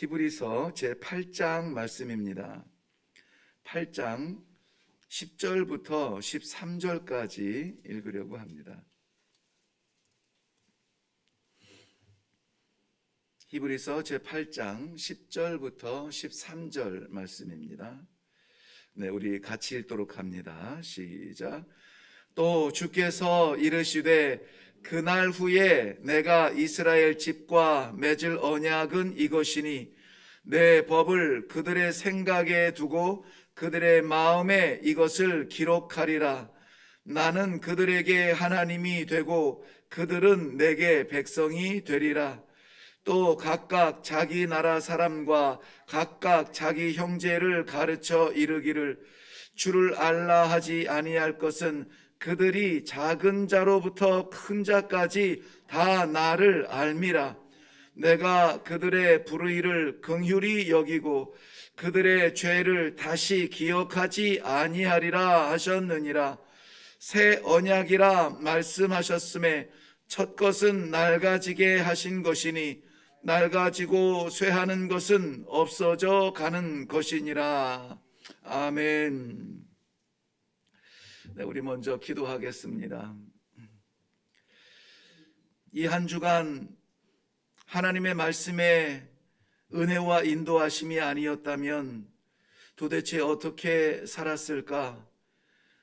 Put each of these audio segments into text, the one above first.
히브리서 제 8장 말씀입니다. 8장 10절부터 13절까지 읽으려고 합니다. 히브리서 제 8장 10절부터 13절 말씀입니다. 네, 우리 같이 읽도록 합니다. 시작. 또 주께서 이르시되 그날 후에 내가 이스라엘 집과 맺을 언약은 이것이니 내 법을 그들의 생각에 두고 그들의 마음에 이것을 기록하리라. 나는 그들에게 하나님이 되고 그들은 내게 백성이 되리라. 또 각각 자기 나라 사람과 각각 자기 형제를 가르쳐 이르기를 주를 알라 하지 아니할 것은 그들이 작은 자로부터 큰 자까지 다 나를 알미라. 내가 그들의 불의를 긍휼히 여기고 그들의 죄를 다시 기억하지 아니하리라 하셨느니라. 새 언약이라 말씀하셨음에 첫 것은 낡아지게 하신 것이니 낡아지고 쇠하는 것은 없어져 가는 것이니라. 아멘. 네, 우리 먼저 기도하겠습니다. 이 한 주간 하나님의 말씀에 은혜와 인도하심이 아니었다면 도대체 어떻게 살았을까?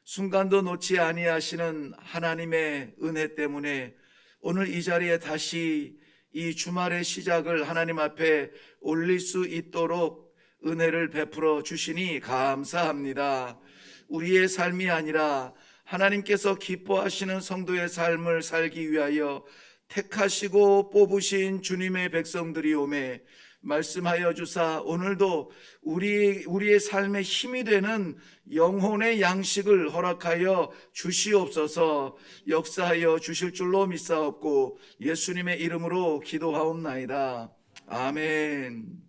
순간도 놓지 아니하시는 하나님의 은혜 때문에 오늘 이 자리에 다시 이 주말의 시작을 하나님 앞에 올릴 수 있도록 은혜를 베풀어 주시니 감사합니다. 우리의 삶이 아니라 하나님께서 기뻐하시는 성도의 삶을 살기 위하여 택하시고 뽑으신 주님의 백성들이 오매 말씀하여 주사 오늘도 우리 우리의 삶에 힘이 되는 영혼의 양식을 허락하여 주시옵소서 역사하여 주실 줄로 믿사옵고 예수님의 이름으로 기도하옵나이다. 아멘.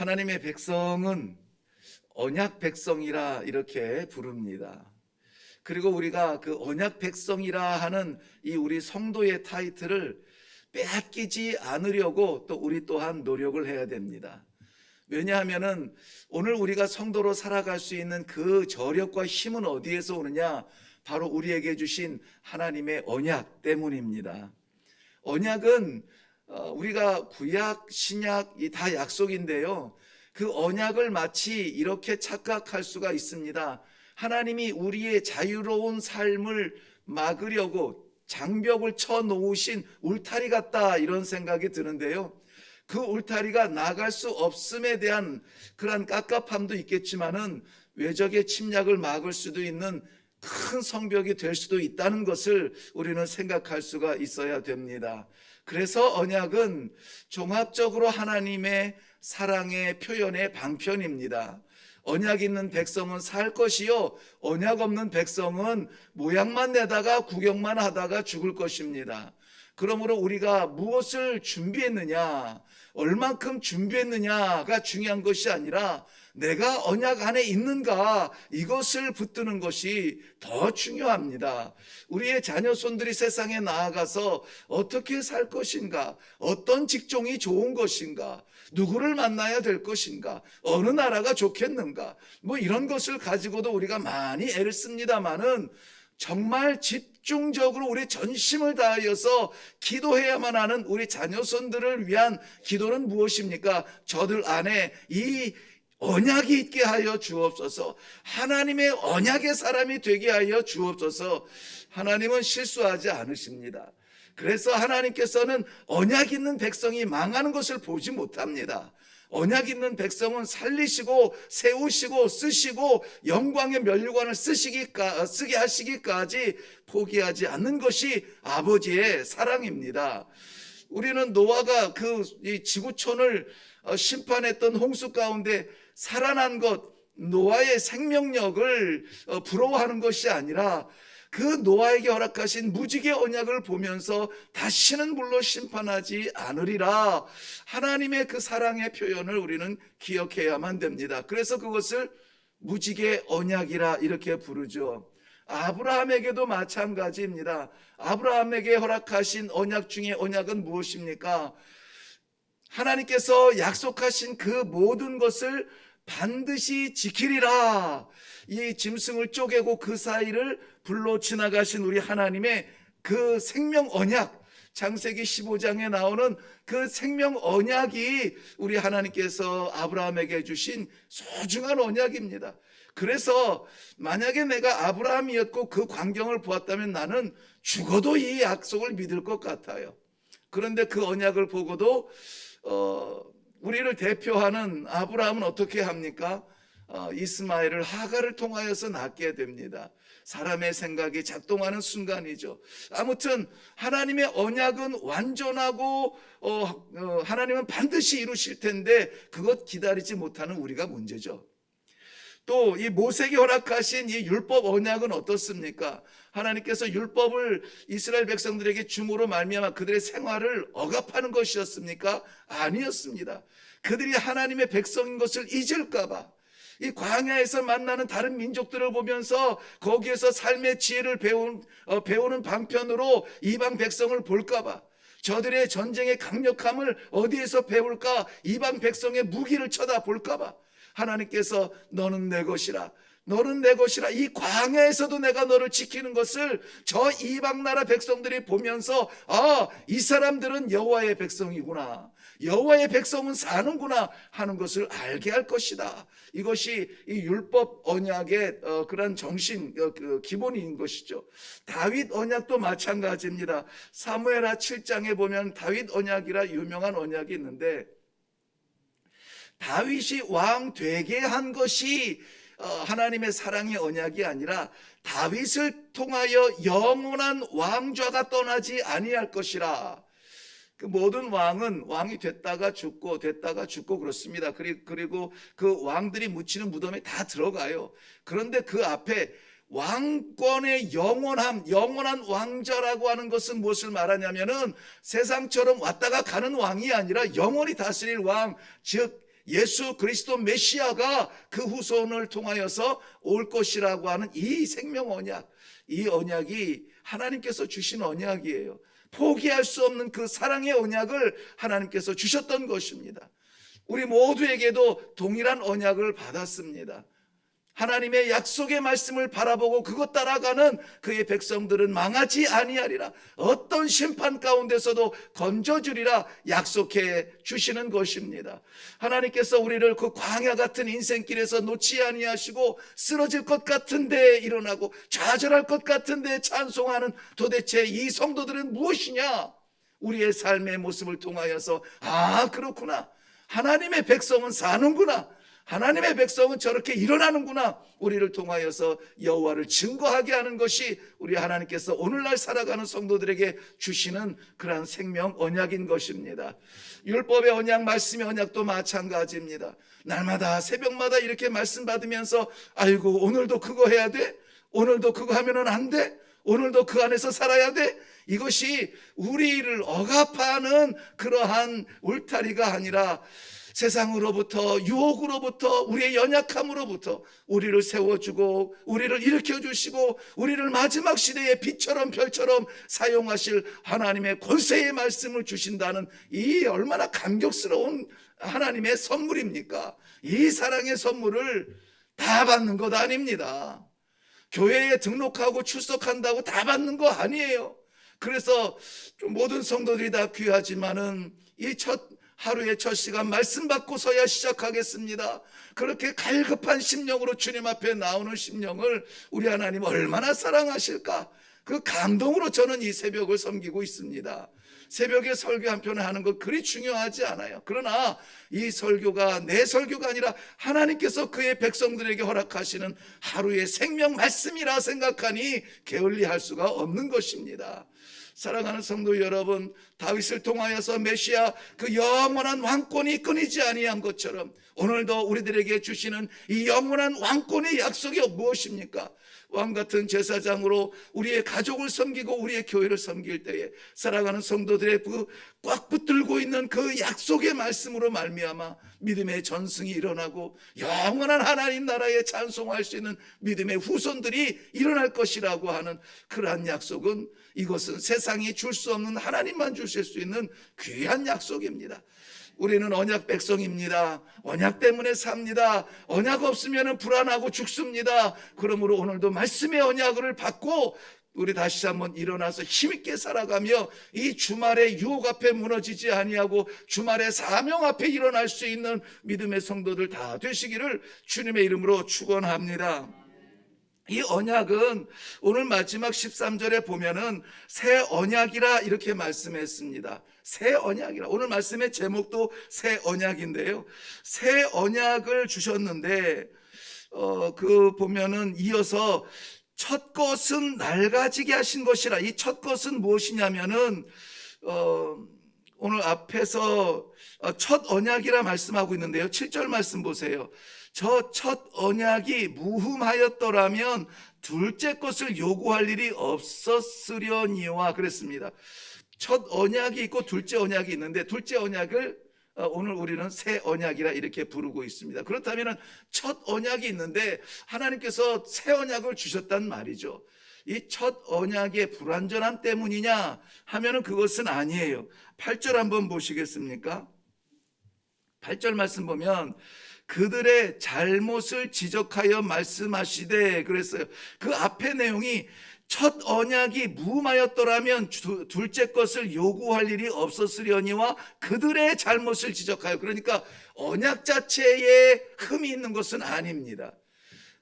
하나님의 백성은 언약 백성이라 이렇게 부릅니다. 그리고 우리가 그 언약 백성이라 하는 이 우리 성도의 타이틀을 빼앗기지 않으려고 또 우리 또한 노력을 해야 됩니다. 왜냐하면은 오늘 우리가 성도로 살아갈 수 있는 그 저력과 힘은 어디에서 오느냐? 바로 우리에게 주신 하나님의 언약 때문입니다. 언약은 어, 우리가 구약, 신약이 다 약속인데요. 그 언약을 마치 이렇게 착각할 수가 있습니다. 하나님이 우리의 자유로운 삶을 막으려고 장벽을 쳐 놓으신 울타리 같다 이런 생각이 드는데요. 그 울타리가 나갈 수 없음에 대한 그러한 깝깝함도 있겠지만은 외적의 침략을 막을 수도 있는 큰 성벽이 될 수도 있다는 것을 우리는 생각할 수가 있어야 됩니다. 그래서 언약은 종합적으로 하나님의 사랑의 표현의 방편입니다. 언약 있는 백성은 살 것이요 언약 없는 백성은 모양만 내다가 구경만 하다가 죽을 것입니다. 그러므로 우리가 무엇을 준비했느냐, 얼만큼 준비했느냐가 중요한 것이 아니라 내가 언약 안에 있는가? 이것을 붙드는 것이 더 중요합니다. 우리의 자녀손들이 세상에 나아가서 어떻게 살 것인가, 어떤 직종이 좋은 것인가, 누구를 만나야 될 것인가, 어느 나라가 좋겠는가, 뭐 이런 것을 가지고도 우리가 많이 애를 씁니다만은 정말 집중적으로 우리 전심을 다하여서 기도해야만 하는 우리 자녀손들을 위한 기도는 무엇입니까? 저들 안에 이 언약이 있게 하여 주옵소서. 하나님의 언약의 사람이 되게 하여 주옵소서. 하나님은 실수하지 않으십니다. 그래서 하나님께서는 언약 있는 백성이 망하는 것을 보지 못합니다. 언약 있는 백성은 살리시고 세우시고 쓰시고 영광의 면류관을 쓰시기까 쓰게 하시기까지 포기하지 않는 것이 아버지의 사랑입니다. 우리는 노아가 그 지구촌을 어, 심판했던 홍수 가운데 살아난 것 노아의 생명력을 어, 부러워하는 것이 아니라 그 노아에게 허락하신 무지개 언약을 보면서 다시는 물로 심판하지 않으리라. 하나님의 그 사랑의 표현을 우리는 기억해야만 됩니다. 그래서 그것을 무지개 언약이라 이렇게 부르죠. 아브라함에게도 마찬가지입니다. 아브라함에게 허락하신 언약 중에 언약은 무엇입니까? 하나님께서 약속하신 그 모든 것을 반드시 지키리라. 이 짐승을 쪼개고 그 사이를 불로 지나가신 우리 하나님의 그 생명 언약, 창세기 15장에 나오는 그 생명 언약이 우리 하나님께서 아브라함에게 주신 소중한 언약입니다. 그래서 만약에 내가 아브라함이었고 그 광경을 보았다면 나는 죽어도 이 약속을 믿을 것 같아요. 그런데 그 언약을 보고도 어, 우리를 대표하는 아브라함은 어떻게 합니까? 어, 이스마엘을 하가를 통하여서 낳게 됩니다. 사람의 생각이 작동하는 순간이죠. 아무튼 하나님의 언약은 완전하고 어, 어, 하나님은 반드시 이루실 텐데 그것 기다리지 못하는 우리가 문제죠. 또 이 모세에게 허락하신 이 율법 언약은 어떻습니까? 하나님께서 율법을 이스라엘 백성들에게 줌으로 말미암아 그들의 생활을 억압하는 것이었습니까? 아니었습니다. 그들이 하나님의 백성인 것을 잊을까봐 이 광야에서 만나는 다른 민족들을 보면서 거기에서 삶의 지혜를 배운, 어, 배우는 방편으로 이방 백성을 볼까봐 저들의 전쟁의 강력함을 어디에서 배울까 이방 백성의 무기를 쳐다볼까봐 하나님께서 너는 내 것이라. 너는 내 것이라. 이 광야에서도 내가 너를 지키는 것을 저 이방 나라 백성들이 보면서 아 이 사람들은 여호와의 백성이구나. 여호와의 백성은 사는구나 하는 것을 알게 할 것이다. 이것이 이 율법 언약의 어, 그런 정신 어, 그 기본인 것이죠. 다윗 언약도 마찬가지입니다. 사무엘하 7장에 보면 다윗 언약이라 유명한 언약이 있는데 다윗이 왕 되게 한 것이 어, 하나님의 사랑의 언약이 아니라 다윗을 통하여 영원한 왕좌가 떠나지 아니할 것이라. 그 모든 왕은 왕이 됐다가 죽고 됐다가 죽고 그렇습니다. 그리- 그리고 그 왕들이 묻히는 무덤에 다 들어가요. 그런데 그 앞에 왕권의 영원함, 영원한 왕자라고 하는 것은 무엇을 말하냐면은 세상처럼 왔다가 가는 왕이 아니라 영원히 다스릴 왕, 즉 예수 그리스도 메시아가 그 후손을 통하여서 올 것이라고 하는 이 생명 언약, 이 언약이 하나님께서 주신 언약이에요. 포기할 수 없는 그 사랑의 언약을 하나님께서 주셨던 것입니다. 우리 모두에게도 동일한 언약을 받았습니다. 하나님의 약속의 말씀을 바라보고 그것 따라가는 그의 백성들은 망하지 아니하리라. 어떤 심판 가운데서도 건져주리라 약속해 주시는 것입니다. 하나님께서 우리를 그 광야 같은 인생길에서 놓지 아니하시고 쓰러질 것 같은데 일어나고 좌절할 것 같은데 찬송하는 도대체 이 성도들은 무엇이냐? 우리의 삶의 모습을 통하여서 아 그렇구나. 하나님의 백성은 사는구나. 하나님의 백성은 저렇게 일어나는구나. 우리를 통하여서 여호와를 증거하게 하는 것이 우리 하나님께서 오늘날 살아가는 성도들에게 주시는 그러한 생명 언약인 것입니다. 율법의 언약, 말씀의 언약도 마찬가지입니다. 날마다 새벽마다 이렇게 말씀 받으면서 아이고 오늘도 그거 해야 돼? 오늘도 그거 하면은 안 돼? 오늘도 그 안에서 살아야 돼? 이것이 우리를 억압하는 그러한 울타리가 아니라 세상으로부터 유혹으로부터 우리의 연약함으로부터 우리를 세워주고 우리를 일으켜 주시고 우리를 마지막 시대의 빛처럼 별처럼 사용하실 하나님의 권세의 말씀을 주신다는 이 얼마나 감격스러운 하나님의 선물입니까? 이 사랑의 선물을 다 받는 것 아닙니다. 교회에 등록하고 출석한다고 다 받는 거 아니에요. 그래서 좀 모든 성도들이 다 귀하지만은 이첫 하루의 첫 시간 말씀 받고서야 시작하겠습니다. 그렇게 갈급한 심령으로 주님 앞에 나오는 심령을 우리 하나님 얼마나 사랑하실까? 그 감동으로 저는 이 새벽을 섬기고 있습니다. 새벽에 설교 한 편을 하는 것 그리 중요하지 않아요. 그러나 이 설교가 내 설교가 아니라 하나님께서 그의 백성들에게 허락하시는 하루의 생명 말씀이라 생각하니 게을리할 수가 없는 것입니다. 사랑하는 성도 여러분, 다윗을 통하여서 메시아 그 영원한 왕권이 끊이지 아니한 것처럼 오늘도 우리들에게 주시는 이 영원한 왕권의 약속이 무엇입니까? 왕 같은 제사장으로 우리의 가족을 섬기고 우리의 교회를 섬길 때에 사랑하는 성도들의 그 꽉 붙들고 있는 그 약속의 말씀으로 말미암아 믿음의 전승이 일어나고 영원한 하나님 나라에 찬송할 수 있는 믿음의 후손들이 일어날 것이라고 하는 그러한 약속은 이것은 세상이 줄 수 없는 하나님만 주실 수 있는 귀한 약속입니다. 우리는 언약 백성입니다. 언약 때문에 삽니다. 언약 없으면 불안하고 죽습니다. 그러므로 오늘도 말씀의 언약을 받고 우리 다시 한번 일어나서 힘있게 살아가며 이 주말의 유혹 앞에 무너지지 아니하고 주말의 사명 앞에 일어날 수 있는 믿음의 성도들 다 되시기를 주님의 이름으로 축원합니다. 이 언약은 오늘 마지막 13절에 보면은 새 언약이라 이렇게 말씀했습니다. 새 언약이라. 오늘 말씀의 제목도 새 언약인데요. 새 언약을 주셨는데 어 그 보면은 이어서 첫 것은 낡아지게 하신 것이라. 이 첫 것은 무엇이냐면은 어 오늘 앞에서 어, 첫 언약이라 말씀하고 있는데요. 7절 말씀 보세요. 저 첫 언약이 무흠하였더라면 둘째 것을 요구할 일이 없었으려니와 그랬습니다. 첫 언약이 있고 둘째 언약이 있는데 둘째 언약을 어, 오늘 우리는 새 언약이라 이렇게 부르고 있습니다. 그렇다면 첫 언약이 있는데 하나님께서 새 언약을 주셨단 말이죠. 이 첫 언약의 불완전함 때문이냐 하면은 그것은 아니에요. 8절 한번 보시겠습니까? 8절 말씀 보면 그들의 잘못을 지적하여 말씀하시되 그랬어요. 그 앞에 내용이 첫 언약이 무음하였더라면 두- 둘째 것을 요구할 일이 없었으려니와 그들의 잘못을 지적하여 그러니까 언약 자체에 흠이 있는 것은 아닙니다.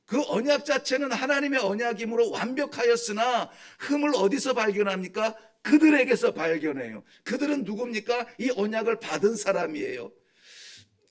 그 언약 자체는 하나님의 언약이므로 완벽하였으나 흠을 어디서 발견합니까? 그들에게서 발견해요. 그들은 누굽니까? 이 언약을 받은 사람이에요.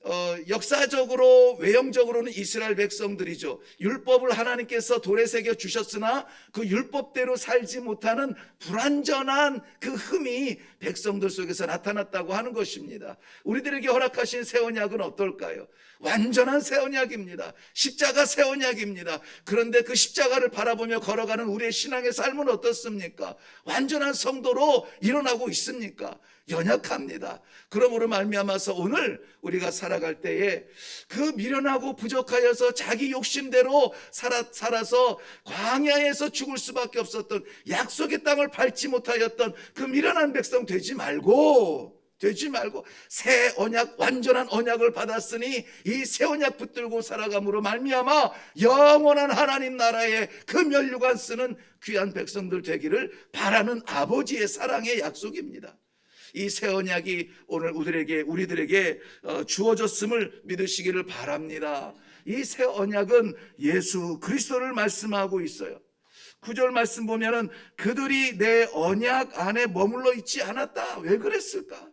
어, 역사적으로 외형적으로는 이스라엘 백성들이죠. 율법을 하나님께서 돌에 새겨 주셨으나 그 율법대로 살지 못하는 불완전한 그 흠이 백성들 속에서 나타났다고 하는 것입니다. 우리들에게 허락하신 새 언약은 어떨까요? 완전한 새 언약입니다. 십자가 새 언약입니다. 그런데 그 십자가를 바라보며 걸어가는 우리의 신앙의 삶은 어떻습니까? 완전한 성도로 일어나고 있습니까? 연약합니다. 그러므로 말미암아서 오늘 우리가 살아갈 때에 그 미련하고 부족하여서 자기 욕심대로 살아, 살아서 광야에서 죽을 수밖에 없었던 약속의 땅을 밟지 못하였던 그 미련한 백성 되지 말고 되지 말고 새 언약 완전한 언약을 받았으니 이 새 언약 붙들고 살아감으로 말미암아 영원한 하나님 나라의 그 면류관 쓰는 귀한 백성들 되기를 바라는 아버지의 사랑의 약속입니다. 이 새 언약이 오늘 우리들에게 우리들에게 어, 주어졌음을 믿으시기를 바랍니다. 이 새 언약은 예수 그리스도를 말씀하고 있어요. 구절 말씀 보면은 그들이 내 언약 안에 머물러 있지 않았다. 왜 그랬을까?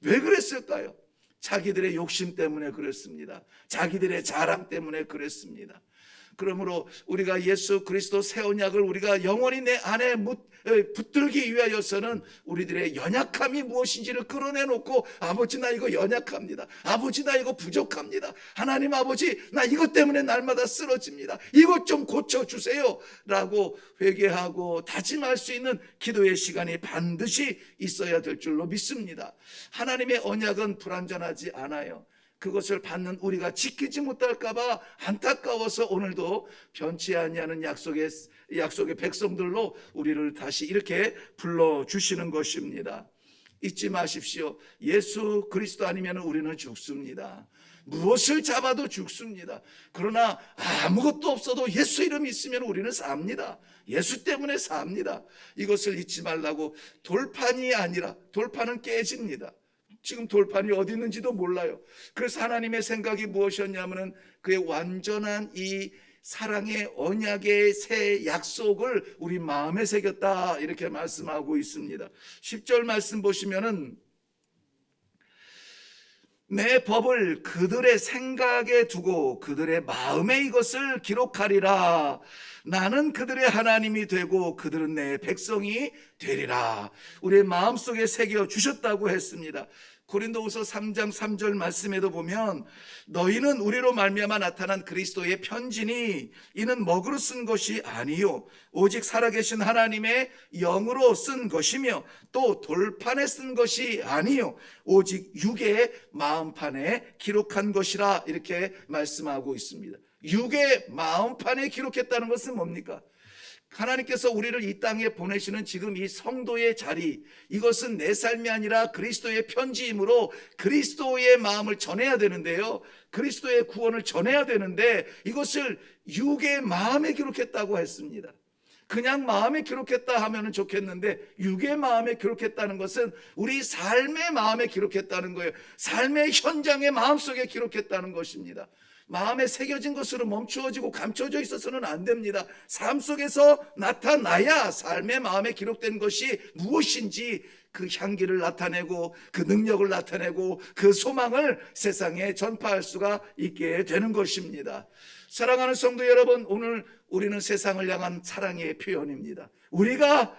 왜 그랬을까요? 자기들의 욕심 때문에 그랬습니다. 자기들의 자랑 때문에 그랬습니다. 그러므로 우리가 예수 그리스도 새 언약을 우리가 영원히 내 안에 붙들기 위하여서는 우리들의 연약함이 무엇인지를 끌어내놓고 아버지 나 이거 연약합니다. 아버지 나 이거 부족합니다. 하나님 아버지 나 이것 때문에 날마다 쓰러집니다. 이것 좀 고쳐주세요. 라고 회개하고 다짐할 수 있는 기도의 시간이 반드시 있어야 될 줄로 믿습니다. 하나님의 언약은 불완전하지 않아요. 그것을 받는 우리가 지키지 못할까봐 안타까워서 오늘도 변치 아니하는 약속의 약속의 백성들로 우리를 다시 이렇게 불러 주시는 것입니다. 잊지 마십시오. 예수 그리스도 아니면 우리는 죽습니다. 무엇을 잡아도 죽습니다. 그러나 아무것도 없어도 예수 이름이 있으면 우리는 삽니다. 예수 때문에 삽니다. 이것을 잊지 말라고 돌판이 아니라 돌판은 깨집니다. 지금 돌판이 어디 있는지도 몰라요. 그래서 하나님의 생각이 무엇이었냐면은 그의 완전한 이 사랑의 언약의 새 약속을 우리 마음에 새겼다 이렇게 말씀하고 있습니다. 10절 말씀 보시면은 내 법을 그들의 생각에 두고 그들의 마음에 이것을 기록하리라. 나는 그들의 하나님이 되고 그들은 내 백성이 되리라. 우리의 마음속에 새겨 주셨다고 했습니다. 고린도후서 3장 3절 말씀에도 보면 너희는 우리로 말미암아 나타난 그리스도의 편지니 이는 먹으로 쓴 것이 아니요 오직 살아계신 하나님의 영으로 쓴 것이며 또 돌판에 쓴 것이 아니요 오직 육의 마음판에 기록한 것이라 이렇게 말씀하고 있습니다. 육의 마음판에 기록했다는 것은 뭡니까? 하나님께서 우리를 이 땅에 보내시는 지금 이 성도의 자리, 이것은 내 삶이 아니라 그리스도의 편지이므로 그리스도의 마음을 전해야 되는데요. 그리스도의 구원을 전해야 되는데 이것을 육의 마음에 기록했다고 했습니다. 그냥 마음에 기록했다 하면 좋겠는데 육의 마음에 기록했다는 것은 우리 삶의 마음에 기록했다는 거예요. 삶의 현장의 마음속에 기록했다는 것입니다. 마음에 새겨진 것으로 멈추어지고 감춰져 있어서는 안 됩니다. 삶 속에서 나타나야 삶의 마음에 기록된 것이 무엇인지 그 향기를 나타내고 그 능력을 나타내고 그 소망을 세상에 전파할 수가 있게 되는 것입니다. 사랑하는 성도 여러분, 오늘 우리는 세상을 향한 사랑의 표현입니다. 우리가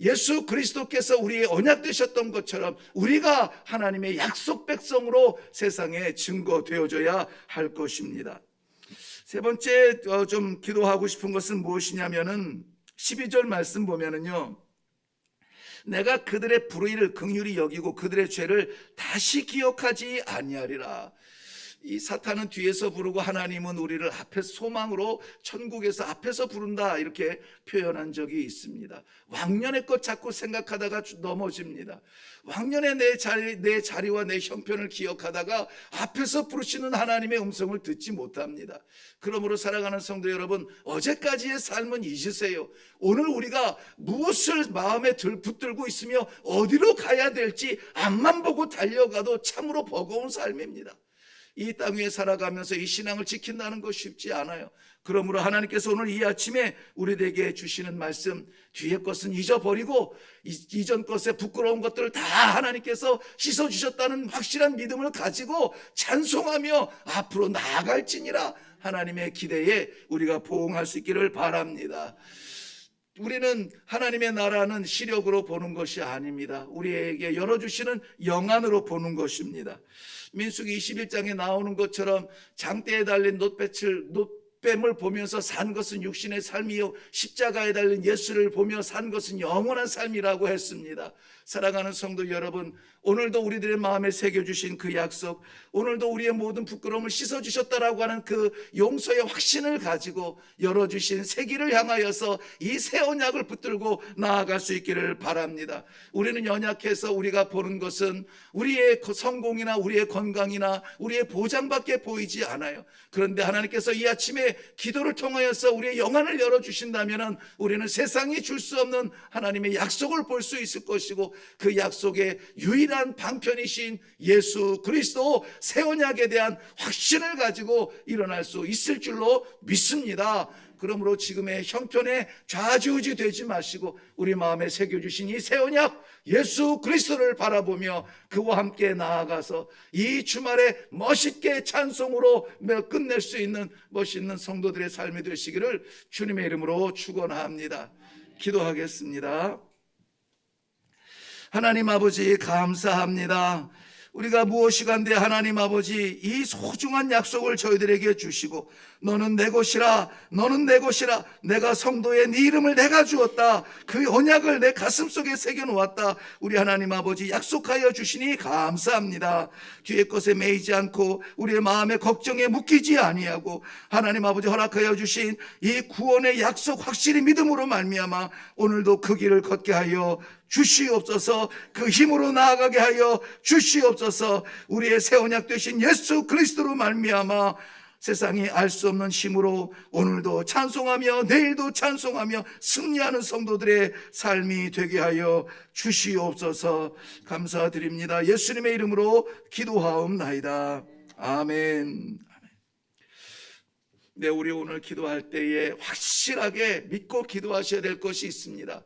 예수 그리스도께서 우리의 언약 되셨던 것처럼 우리가 하나님의 약속 백성으로 세상에 증거되어져야 할 것입니다. 세 번째 어, 좀 기도하고 싶은 것은 무엇이냐면은 12절 말씀 보면은요. 내가 그들의 불의를 긍휼히 여기고 그들의 죄를 다시 기억하지 아니하리라. 이 사탄은 뒤에서 부르고 하나님은 우리를 앞에 소망으로 천국에서 앞에서 부른다 이렇게 표현한 적이 있습니다. 왕년의 것 자꾸 생각하다가 넘어집니다. 왕년의 내 자리 내 자리와 내 형편을 기억하다가 앞에서 부르시는 하나님의 음성을 듣지 못합니다. 그러므로 사랑하는 성도 여러분, 어제까지의 삶은 잊으세요. 오늘 우리가 무엇을 마음에 들 붙들고 있으며 어디로 가야 될지 앞만 보고 달려가도 참으로 버거운 삶입니다. 이 땅 위에 살아가면서 이 신앙을 지킨다는 것 쉽지 않아요. 그러므로 하나님께서 오늘 이 아침에 우리에게 주시는 말씀, 뒤의 것은 잊어버리고 이전 것에 부끄러운 것들을 다 하나님께서 씻어주셨다는 확실한 믿음을 가지고 찬송하며 앞으로 나아갈지니라 하나님의 기대에 우리가 보응할 수 있기를 바랍니다. 우리는 하나님의 나라는 시력으로 보는 것이 아닙니다. 우리에게 열어주시는 영안으로 보는 것입니다. 민수기 21장에 나오는 것처럼 장대에 달린 놋배칠 놋뱀을 보면서 산 것은 육신의 삶이요 십자가에 달린 예수를 보며 산 것은 영원한 삶이라고 했습니다. 사랑하는 성도 여러분, 오늘도 우리들의 마음에 새겨주신 그 약속, 오늘도 우리의 모든 부끄러움을 씻어주셨다라고 하는 그 용서의 확신을 가지고 열어주신 세기를 향하여서 이 새 언약을 붙들고 나아갈 수 있기를 바랍니다. 우리는 연약해서 우리가 보는 것은 우리의 성공이나 우리의 건강이나 우리의 보장밖에 보이지 않아요. 그런데 하나님께서 이 아침에 기도를 통하여서 우리의 영안을 열어주신다면 우리는 세상이 줄 수 없는 하나님의 약속을 볼 수 있을 것이고 그 약속의 유일한 방편이신 예수 그리스도 새 언약에 대한 확신을 가지고 일어날 수 있을 줄로 믿습니다. 그러므로 지금의 형편에 좌지우지 되지 마시고 우리 마음에 새겨주신 이 새 언약 예수 그리스도를 바라보며 그와 함께 나아가서 이 주말에 멋있게 찬송으로 끝낼 수 있는 멋있는 성도들의 삶이 되시기를 주님의 이름으로 축원합니다. 기도하겠습니다. 하나님 아버지 감사합니다. 우리가 무엇이간데 하나님 아버지 이 소중한 약속을 저희들에게 주시고 너는 내 것이라 너는 내 것이라 내가 성도의 네 이름을 내가 주었다. 그 언약을 내 가슴 속에 새겨 놓았다. 우리 하나님 아버지 약속하여 주시니 감사합니다. 뒤의 것에 매이지 않고 우리의 마음에 걱정에 묶이지 아니하고 하나님 아버지 허락하여 주신 이 구원의 약속 확실히 믿음으로 말미암아 오늘도 그 길을 걷게 하여 주시옵소서 그 힘으로 나아가게 하여 주시옵소서 우리의 새 언약 되신 예수 그리스도로 말미암아 세상이 알 수 없는 힘으로 오늘도 찬송하며 내일도 찬송하며 승리하는 성도들의 삶이 되게 하여 주시옵소서 감사드립니다. 예수님의 이름으로 기도하옵나이다. 아멘. 네, 우리 오늘 기도할 때에 확실하게 믿고 기도하셔야 될 것이 있습니다.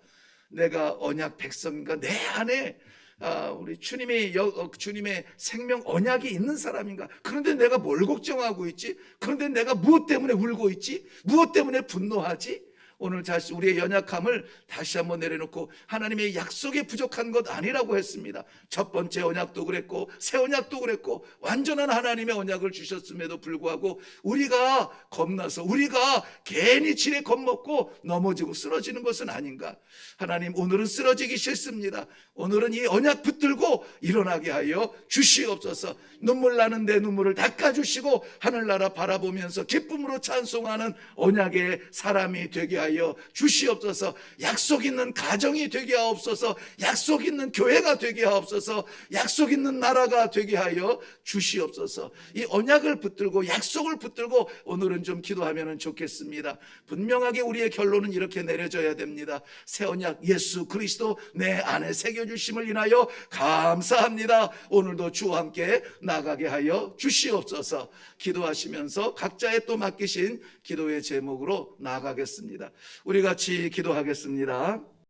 내가 언약 백성인가? 내 안에 아, 우리 주님의 여, 어, 주님의 생명 언약이 있는 사람인가? 그런데 내가 뭘 걱정하고 있지? 그런데 내가 무엇 때문에 울고 있지? 무엇 때문에 분노하지? 오늘 다시 우리의 연약함을 다시 한번 내려놓고 하나님의 약속에 부족한 것 아니라고 했습니다. 첫 번째 언약도 그랬고 새 언약도 그랬고 완전한 하나님의 언약을 주셨음에도 불구하고 우리가 겁나서 우리가 괜히 지레 겁먹고 넘어지고 쓰러지는 것은 아닌가. 하나님 오늘은 쓰러지기 싫습니다. 오늘은 이 언약 붙들고 일어나게 하여 주시옵소서. 눈물 나는 내 눈물을 닦아주시고 하늘나라 바라보면서 기쁨으로 찬송하는 언약의 사람이 되게 하여 주시옵소서. 약속 있는 가정이 되게 하옵소서. 약속 있는 교회가 되게 하옵소서. 약속 있는 나라가 되게 하여 주시옵소서. 이 언약을 붙들고 약속을 붙들고 오늘은 좀 기도하면 좋겠습니다. 분명하게 우리의 결론은 이렇게 내려져야 됩니다. 새 언약 예수 그리스도 내 안에 새겨 주심을 인하여 감사합니다. 오늘도 주와 함께 나가게 하여 주시옵소서. 기도하시면서 각자의 또 맡기신 기도의 제목으로 나아가겠습니다. 우리 같이 기도하겠습니다.